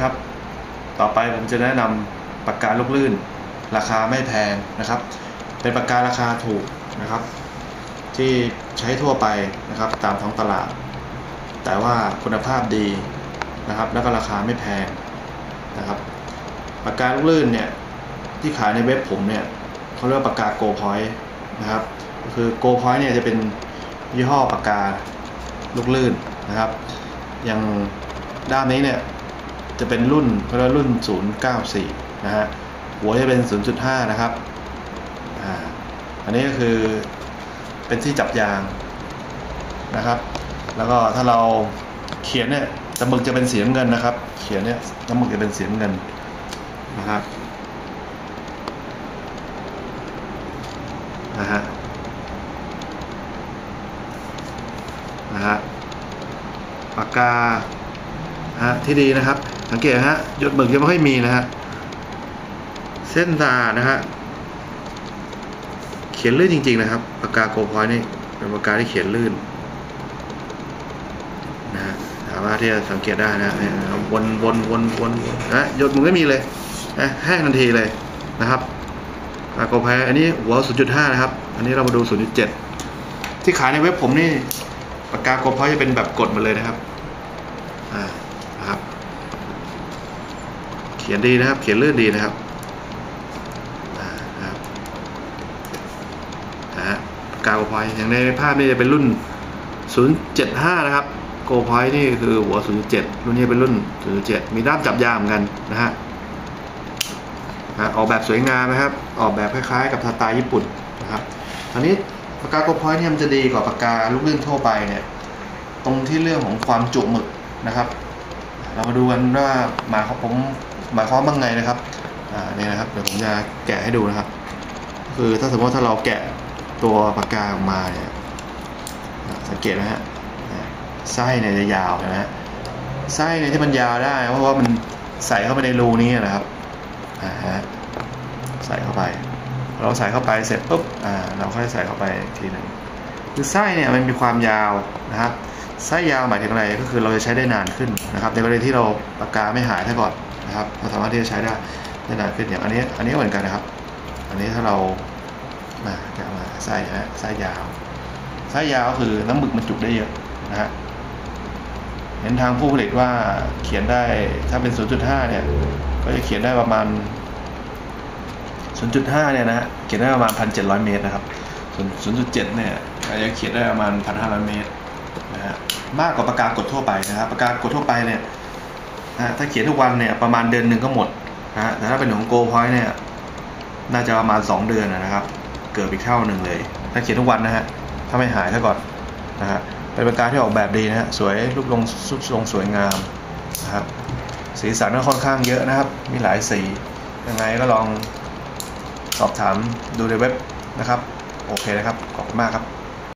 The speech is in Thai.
ครับ ต่อไปผมจะแนะนำปากกาลูกลื่น ราคาไม่แพงนะครับ เป็นปากการาคาถูกนะครับ ที่ใช้ทั่วไปนะครับ ตามท้องตลาด แต่ว่าคุณภาพดีนะครับ แล้วก็ราคาไม่แพงนะครับปากกาลูกลื่นเนี่ยที่ขายในเว็บผมเนี่ยเขาเรียกปากกาโกพอยต์นะครับคือโกพอยต์เนี่ยจะเป็นยี่ห้อปากกาลูกลื่นนะครับ อย่างด้านนี้เนี่ย จะเป็นรุ่นเขาเรียกว่ารุ่น 094 นะฮะ หัวจะเป็น 0.5 นะครับ อ่า อันนี้ก็คือเป็นที่จับยางนะครับ แล้วก็ถ้าเราเขียนเนี่ยตะมึกจะเป็นสีน้ำเงินนะครับ เขียนเนี่ยตะมึกจะเป็นสีน้ำเงินนะครับนะฮะนะฮะปากกา ฮะที่ดีนะครับ สังเกตฮะหยดหมึกยังไม่ค่อยมีนะฮะเส้นตานะฮะเขียนลื่นจริง ๆ นะครับปากกาโกพอยนี่เป็นปากกาที่เขียนลื่นนะฮะสามารถที่จะสังเกตได้นะเนี่ยวนวนวนวนวนะหยดหมึกไม่มีเลยนะแห้งทันทีเลยนะครับปากกาโกพอยอันนี้หัว 0.5 นะครับ อันนี้เรามาดู 0.7 ที่ขายในเว็บผมนี่ปากกาโกพอยจะเป็นแบบกดมาเลยนะครับอ่านะครับ เขียนดีนะครับ เขียนลื่นดีนะครับนะครับนะฮะกาโกพอยอย่างในภาพนี่จะเป็นรุ่น 075 นะครับ โกพอยนี่คือหัว 0.7 รุ่นนี้เป็นรุ่น 0.7 มีด้ามจับยามกันนะฮะออกแบบสวยงามนะครับ ออกแบบคล้ายๆ กับสไตล์ญี่ปุ่นนะครับอันนี้ปากกาโกพอยเนี่ยมันจะดีกว่าปากกาลูกลื่นทั่วไปเนี่ย ตรงที่เรื่องของความจุหมึกนะครับ เรามาดูกันว่าหมาของผม หมายความว่าไงนะครับอ่านี่นะครับเดี๋ยวผมจะแกะให้ดูนะครับ คือถ้าสมมติถ้าเราแกะตัวปากกาออกมาเนี่ยสังเกตนะฮะไส้เนี่ยจะยาวนะฮะไส้เนี่ยที่มันยาวได้ เพราะว่ามันใส่เข้าไปในรูนี้นะครับอ่าฮะใส่เข้าไป เราใส่เข้าไปเสร็จปุ๊บอ่าเราค่อยใส่เข้าไปอีกทีหนึ่งคือไส้เนี่ยมันมีความยาวนะครับไส้ยาวหมายถึงอะไรก็คือเราจะใช้ได้นานขึ้นนะครับ ในกรณีที่เราปากกาไม่หายถ้าก่อน นะครับเราสามารถที่จะใช้ได้ได้นานขึ้นอย่างอันนี้อันนี้เหมือนกันนะครับ อันนี้ถ้าเรามาแกะมาไส้นะฮะไส้ยาวไส้ยาวก็คือน้ำหมึกมันจุกได้เยอะนะฮะเห็นทางผู้ผลิตว่าเขียนได้ถ้าเป็น 0.5 เนี่ย ก็จะเขียนได้ประมาณ 0.5 เนี่ยนะฮะเขียนได้ประมาณ 1,700 เมตรนะครับส่วน 0.7 เนี่ยก็จะเขียนได้ประมาณ 1,500 เมตรนะฮะมากกว่าปากกากดทั่วไปนะครับปากกากดทั่วไปเนี่ย นะถ้าเขียนทุกวันเนี่ยประมาณเดือนหนึ่งก็หมดนะฮะแต่ถ้าเป็นของโกพอยเนี่ยน่าจะประมาณ 2 เดือนนะครับ เกือบอีกเท่าหนึ่งเลย ถ้าเขียนทุกวันนะฮะถ้าไม่หายซะก่อนนะฮะเป็นปากกาที่ออกแบบดีนะฮะสวยรูปทรงรูปทรงสวยงามนะครับสีสันก็ค่อนข้างเยอะนะครับ มีหลายสียังไงก็ลองสอบถามดูในเว็บนะครับ โอเคนะครับ ขอบคุณมากครับ